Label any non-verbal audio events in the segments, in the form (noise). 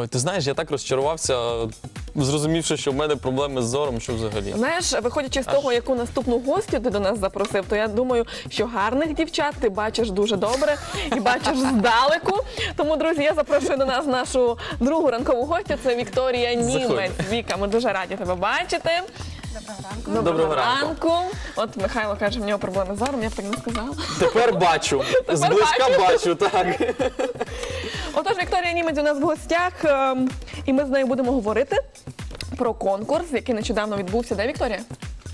Ой, ти знаєш, я так розчарувався, зрозумівши, що в мене проблеми з зором, що взагалі. Знаєш, виходячи з того, яку наступну гостю ти до нас запросив, то я думаю, що гарних дівчат ти бачиш дуже добре і бачиш здалеку. Тому, друзі, я запрошую до нас нашу другу ранкову гостю. Це Вікторія Німець. Віка, ми дуже раді тебе бачити. Доброго ранку. ранку. От Михайло каже, в нього проблеми з зором, я б так не сказала. Тепер бачу. Зблизька бачу, так. Отож, Вікторія Німець у нас в гостях, ем, і ми з нею будемо говорити про конкурс, який нещодавно відбувся. Де Вікторія?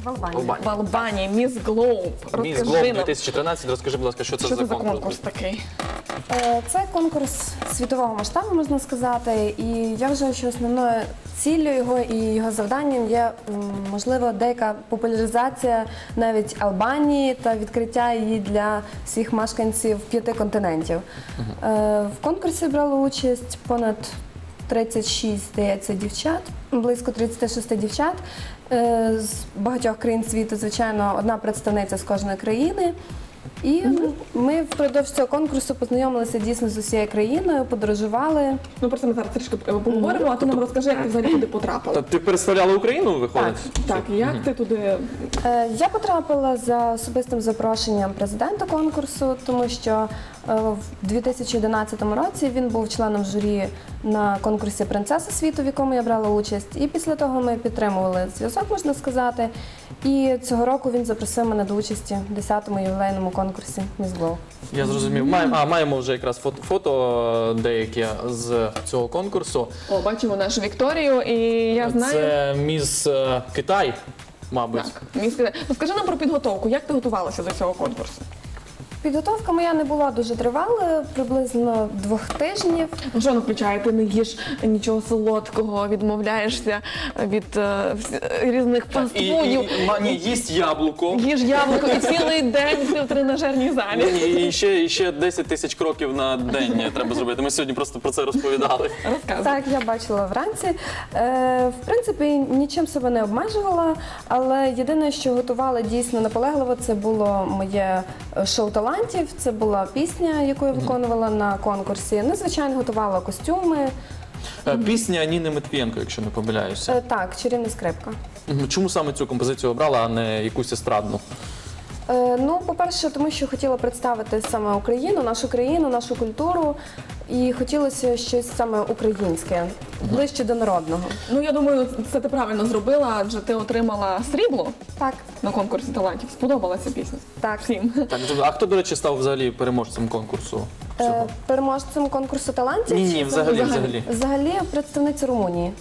В Албанії. В Албанії, Міс Глоуб. Міс Розкажи Глоб нам, 2013, розкажи, будь ласка, що це що за це за конкурс такий? Е, Це конкурс світового масштабу, можна сказати. І я вважаю, що основною ціллю його і його завданням є можливо деяка популяризація навіть Албанії та відкриття її для всіх мешканців п'яти континентів. Е, В конкурсі брало участь понад 36, здається, дівчат, близько 36 дівчат е, з багатьох країн світу, звичайно, одна представниця з кожної країни. І ми впродовж цього конкурсу познайомилися дійсно з усією країною, подорожували. Ну про це ми зараз трішки поговоримо, а ти нам розкажи, як ти взагалі туди потрапила. Та ти представляла Україну, виходить? так, як ти туди Е, Я потрапила за особистим запрошенням президента конкурсу, тому що в 2011 році він був членом журі на конкурсі Принцеса світу, в якому я брала участь. І після того ми підтримували зв'язок, можна сказати. І цього року він запросив мене до участі в 10-му ювілейному конкурсі Міс Glow. Я зрозумів. Маємо, а, маємо вже якраз фото, фото е, деякі з цього конкурсу. О, бачимо нашу Вікторію, і я знаю. Це міс е, Китай, мабуть. Так, міс Китай. Розкажи нам про підготовку. Як ти готувалася до цього конкурсу? Підготовка моя не була дуже тривалою, приблизно двох тижнів. Ну, Що вона включає? Ти не їш нічого солодкого, відмовляєшся від е, вс- різних І, і, фастфудів. і, ма- ні, їсть яблуко. Їж яблуко і цілий день ти в тренажерній залі. Ні, і ще, і ще 10 тисяч кроків на день треба зробити. Ми сьогодні просто про це розповідали. Розказуй. Так, я бачила вранці. Е, в принципі, нічим себе не обмежувала, але єдине, що готувала дійсно наполегливо, це було моє е, шоу талантів. Це була пісня, яку я виконувала на конкурсі. Ну, звичайно, готувала костюми. Е, Пісня Ніни Митвієнко, якщо не помиляюся. Е, так, чарівна скрипка. Мгм. Чому саме цю композицію обрала, а не якусь естрадну? Е, Ну, по-перше, тому що хотіла представити саме Україну, нашу країну, нашу культуру, і хотілося щось саме українське, ближче до народного. Ну я думаю, це ти правильно зробила, адже ти отримала срібло Так, на конкурсі талантів. Сподобалася пісня так. всім. Так, а хто, до речі, став взагалі переможцем конкурсу? Е, Переможцем конкурсу талантів. Ні, чи ні, взагалі, взагалі? взагалі. Взагалі представниця Румунії.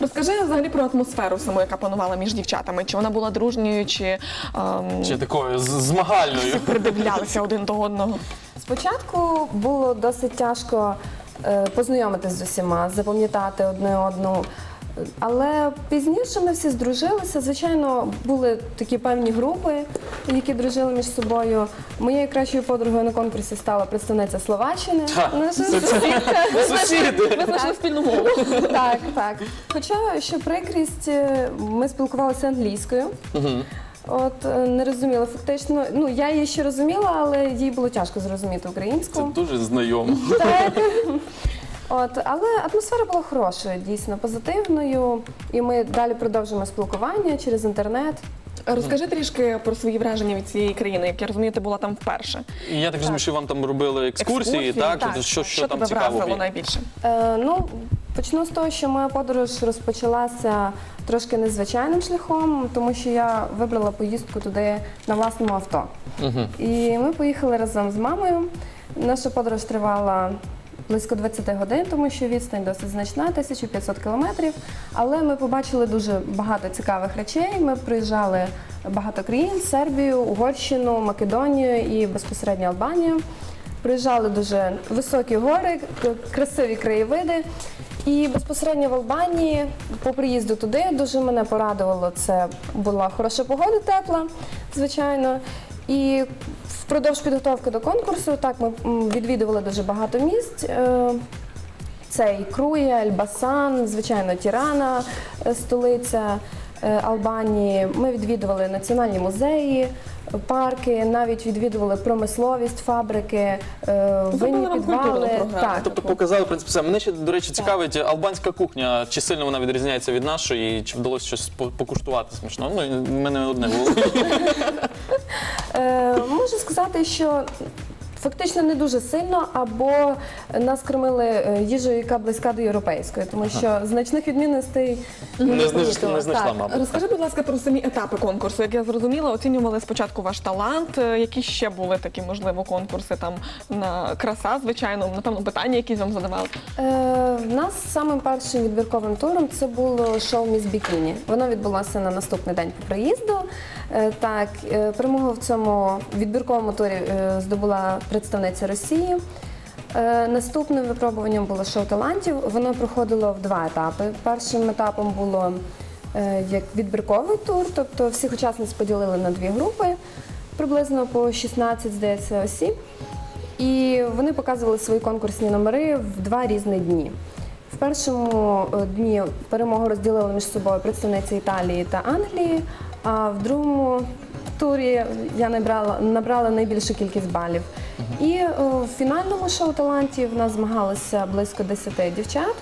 Розкажи взагалі про атмосферу саму, яка панувала між дівчатами. Чи вона була дружньою, чи ем, Чи такою з- змагальною? придивлялися один до одного? Спочатку було досить тяжко е, познайомитись з усіма, запам'ятати одне одну. Але пізніше ми всі здружилися. Звичайно, були такі певні групи, які дружили між собою. Моєю кращою подругою на конкурсі стала представниця Словаччини. Ха, Наша це- це- Сусіди! Ми знайшли спільну мову. Так, так. Хоча, що прикрість, е, ми спілкувалися англійською. Мгм. От е, не розуміла фактично. Ну я її ще розуміла, але їй було тяжко зрозуміти Це українську. дуже знайомо. Так. От, але атмосфера була хорошою, дійсно позитивною. І ми далі продовжуємо спілкування через інтернет. Розкажи трішки про свої враження від цієї країни. Як я розумію, ти була там вперше. І я так розумію, що вам там робили екскурсії, так? так. Що, що, там тебе цікаво вразило було? найбільше? Е, ну, почну з того, що моя подорож розпочалася трошки незвичайним шляхом, тому що я вибрала поїздку туди на власному авто. Мгм. І ми поїхали разом з мамою. Наша подорож тривала близько 20 годин, тому що відстань досить значна, 1500 кілометрів. Але ми побачили дуже багато цікавих речей. Ми приїжджали багато країн: Сербію, Угорщину, Македонію і безпосередньо Албанію. Приїжджали дуже високі гори, красиві краєвиди. І безпосередньо в Албанії по приїзду туди дуже мене порадувало. Це була хороша погода, тепла, звичайно. І впродовж підготовки до конкурсу так ми відвідували дуже багато місць. Е, Це і Круя, Ельбасан, звичайно, Тірана, е, столиця е, Албанії. Ми відвідували національні музеї, парки, навіть відвідували промисловість, фабрики, е, винні підвали. Так, Тобто показали, в принципі, все. Мене ще, до речі, цікавить албанська кухня. Чи сильно вона відрізняється від нашої, чи вдалося щось по- покуштувати смачно? Ну, в мене одне було. (laughs) Е, можу сказати, що фактично не дуже сильно, або нас кормили е, їжею, яка близька до європейської, тому що значних відмінностей Не знайшла- не знайшла, Так. мабуть. Розкажи, будь ласка, про самі етапи конкурсу. Як я зрозуміла, оцінювали спочатку ваш талант. Е, Які ще були такі, можливо, конкурси там на краса, звичайно, напевно, питання, якісь вам задавали. Е, в нас самим першим відбірковим туром це було шоу Міс Бікіні. Воно відбулося на наступний день по приїзду. Е, так, е, перемогу в цьому відбірковому турі е, здобула представниця Росії. Наступним випробуванням було шоу талантів. Воно проходило в два етапи. Першим етапом було як відбірковий тур, тобто всіх учасниць поділили на дві групи, приблизно по 16, здається, осіб. І вони показували свої конкурсні номери в два різні дні. В першому дні перемогу розділили між собою представниці Італії та Англії, а в другому турі я набрала, набрала найбільшу кількість балів. І о, в фінальному шоу талантів в нас змагалося близько 10 дівчат.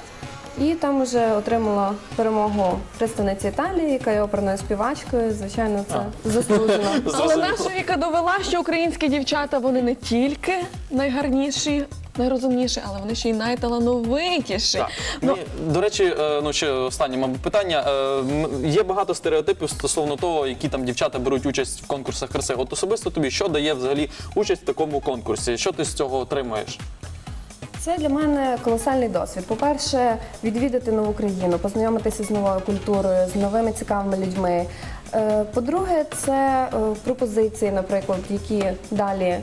І там вже отримала перемогу представниця Італії, яка є оперною співачкою. Звичайно, це (laughs) заслужено. Але наша Віка довела, що українські дівчата вони не тільки найгарніші, найрозумніші, але вони ще й найталановитіші. Так. Ну, до речі, е, ну ще останнє, мабуть, питання. Е, Є багато стереотипів стосовно того, які там дівчата беруть участь в конкурсах краси. От особисто тобі, що дає взагалі участь в такому конкурсі? Що ти з цього отримаєш? Це для мене колосальний досвід. По-перше, відвідати нову країну, познайомитися з новою культурою, з новими цікавими людьми. Е, По-друге, це е, пропозиції, наприклад, які далі е,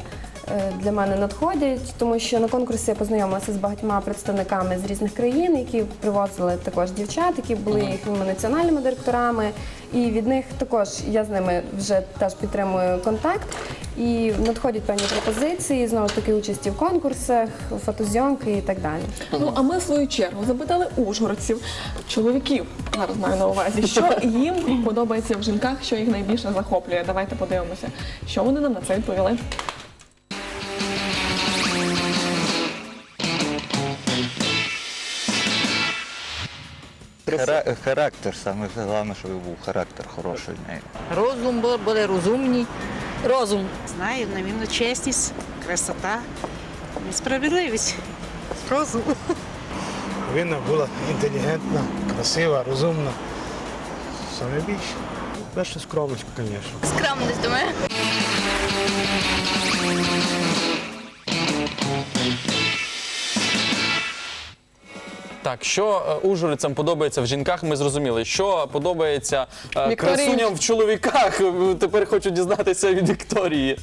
для мене надходять, тому що на конкурсі я познайомилася з багатьма представниками з різних країн, які привозили також дівчат, які були їхніми національними директорами. І від них також я з ними вже теж підтримую контакт. І надходять певні пропозиції, знову ж таки, участі в конкурсах, фотозйомки і так далі. Ну а ми в свою чергу запитали ужгородців, чоловіків зараз маю на увазі, що їм подобається в жінках, що їх найбільше захоплює. Давайте подивимося, що вони нам на це відповіли. Хара- характер, саме головне, щоб був характер хороший. Розум бу- були розумні. Розум. Знаю, навіть чесність, красота, і справедливість. Розум. Вона була інтелігентна, красива, розумна. Саме більше. Перша скромність, звісно. Скромність, думаю. Так, що е, ужгородцям подобається в жінках, ми зрозуміли. Що подобається е, Вікторії. красуням в чоловіках? Е, Тепер хочу дізнатися від Вікторії.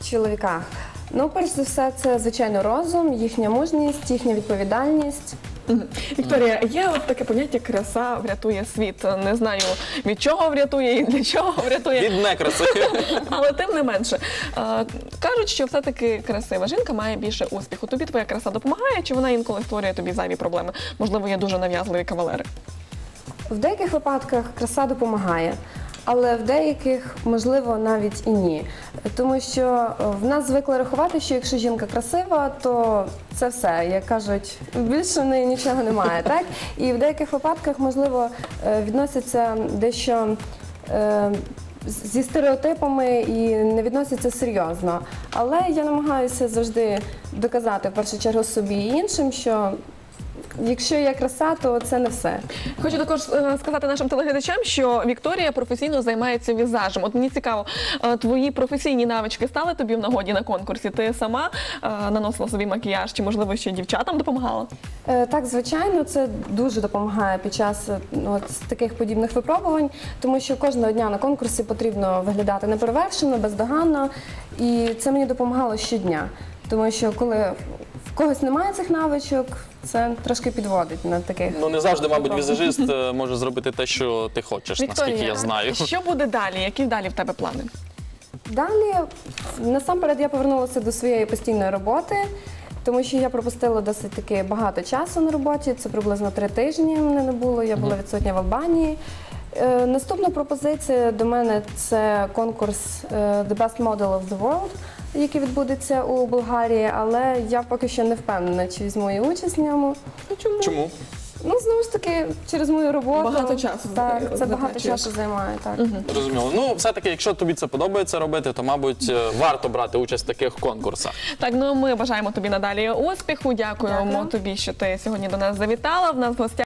В чоловіках. Ну, перш за все, це звичайно розум, їхня мужність, їхня відповідальність. (laughs) Вікторія, є от таке поняття краса врятує світ. Не знаю від чого врятує і для чого врятує. Від некраси. (laughs) Але тим не менше е, кажуть, що все-таки красива жінка має більше успіху. Тобі твоя краса допомагає, чи вона інколи створює тобі зайві проблеми? Можливо, є дуже нав'язливі кавалери. В деяких випадках краса допомагає, але в деяких, можливо, навіть і ні. Тому що е, в нас звикли рахувати, що якщо жінка красива, то це все. Як кажуть, більше в неї нічого немає. Так? І в деяких випадках, можливо, е, відносяться дещо. е, Зі стереотипами і не відносяться серйозно. Але я намагаюся завжди доказати в першу чергу собі і іншим, що якщо є краса, то це не все. Хочу також е, сказати нашим телеглядачам, що Вікторія професійно займається візажем. От мені цікаво, е, твої професійні навички стали тобі в нагоді на конкурсі? Ти сама е, наносила собі макіяж, чи можливо ще дівчатам допомагала? Е, Так, звичайно, це дуже допомагає під час е, от, таких подібних випробувань, тому що кожного дня на конкурсі потрібно виглядати неперевершено, бездоганно, і це мені допомагало щодня. Тому що коли когось немає цих навичок, це трошки підводить на таких. Ну не завжди, мабуть, візажист е, (laughs) може зробити те, що ти хочеш, наскільки я знаю. що буде далі? Які далі в тебе плани? Далі, насамперед, я повернулася до своєї постійної роботи, тому що я пропустила досить таки багато часу на роботі. Це приблизно три тижні мене не було. Я була відсутня в Албанії. Е, Наступна пропозиція до мене це конкурс е, The Best Model of the World, який відбудеться у Болгарії, але я поки що не впевнена, чи візьму я участь в ньому. Чому? Ну, знову ж таки, через мою роботу. Багато часу Так, це багато затрачуєш. часу займає. Так. Зрозуміло. Ну, все-таки, якщо тобі це подобається робити, то, мабуть, е, варто брати участь в таких конкурсах. Так, ну ми бажаємо тобі надалі успіху. Дякуємо Дякую. тобі, що ти сьогодні до нас завітала. В нас в гостях